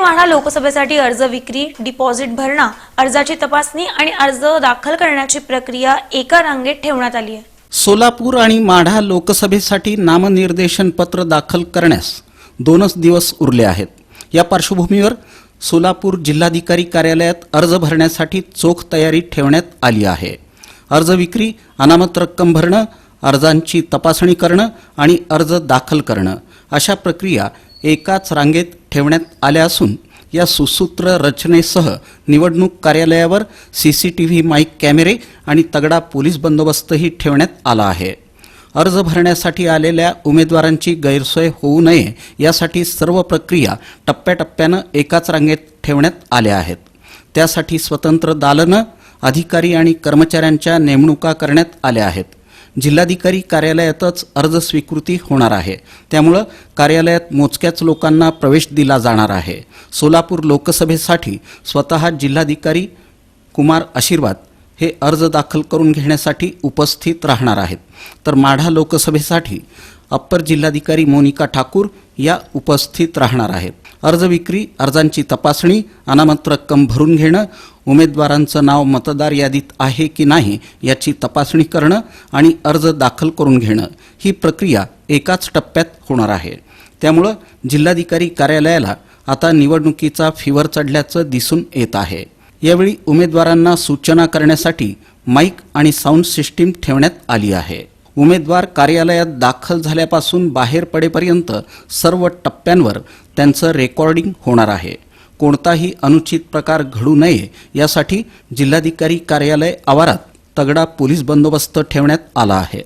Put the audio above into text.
सोलापूर लोकसभेसाठी अर्ज विक्री डिपॉझिट भरणा अर्जाची तपासणी आणि अर्ज दाखल करण्याची प्रक्रिया एका रांगेत ठेवण्यात आली आहे. सोलापूर आणि माढा लोकसभेसाठी नामनिर्देशन पत्र दाखल करण्यास दोनच दिवस उरले आहेत. या पार्श्वभूमीवर सोलापूर जिल्हाधिकारी कार्यालयात अर्ज भरण्यासाठी चोख तयारी ठेवण्यात आली आहे. अर्ज विक्री अनामत रक्कम भरणं अर्जांची तपासणी करणं आणि अर्ज दाखल करणं अशा प्रक्रिया एकाच रांगेत ठेवण्यात आल्या असून या सुसूत्र रचनेसह निवडणूक कार्यालयावर C C T V mike कॅमेरे आणि तगडा पोलीस बंदोबस्तही ठेवण्यात आला आहे. अर्ज भरण्यासाठी आलेल्या उमेदवारांची गैरसोय होऊ नये यासाठी सर्व प्रक्रिया टप्प्याटप्प्यानं एकाच रांगेत ठेवण्यात आल्या आहेत. त्यासाठी स्वतंत्र दालनं अधिकारी आणि कर्मचाऱ्यांच्या नेमणुका करण्यात आल्या आहेत. जिल्हाधिकारी कार्यालयातच अर्ज स्वीकृती होणार आहे. त्यामुळं कार्यालयात मोजक्याच लोकांना प्रवेश दिला जाणार आहे. सोलापूर लोकसभेसाठी स्वतः जिल्हाधिकारी कुमार आशीर्वाद हे अर्ज दाखल करून घेण्यासाठी उपस्थित राहणार आहेत. तर माढा लोकसभेसाठी अप्पर जिल्हाधिकारी मोनिका ठाकूर या उपस्थित राहणार आहेत. अर्ज विक्री अर्जांची तपासणी अनामत रक्कम भरून घेणं उमेदवारांचं नाव मतदार यादीत आहे की नाही याची तपासणी करणं आणि अर्ज दाखल करून घेणं ही प्रक्रिया एकाच टप्प्यात होणार आहे. त्यामुळं जिल्हाधिकारी कार्यालयाला आता निवडणुकीचा फिवर चढल्याचं दिसून येत आहे. यावेळी उमेदवारांना सूचना करण्यासाठी माईक आणि साऊंड सिस्टीम ठेवण्यात आली आहे. उमेदवार कार्यालयात दाखल झाल्यापासून बाहेर पडेपर्यंत सर्व टप्प्यांवर त्यांचं रेकॉर्डिंग होणार आहे. कोणताही अनुचित प्रकार घडू नये यासाठी जिल्हाधिकारी कार्यालय आवारात तगडा पोलीस बंदोबस्त ठेवण्यात आला आहे.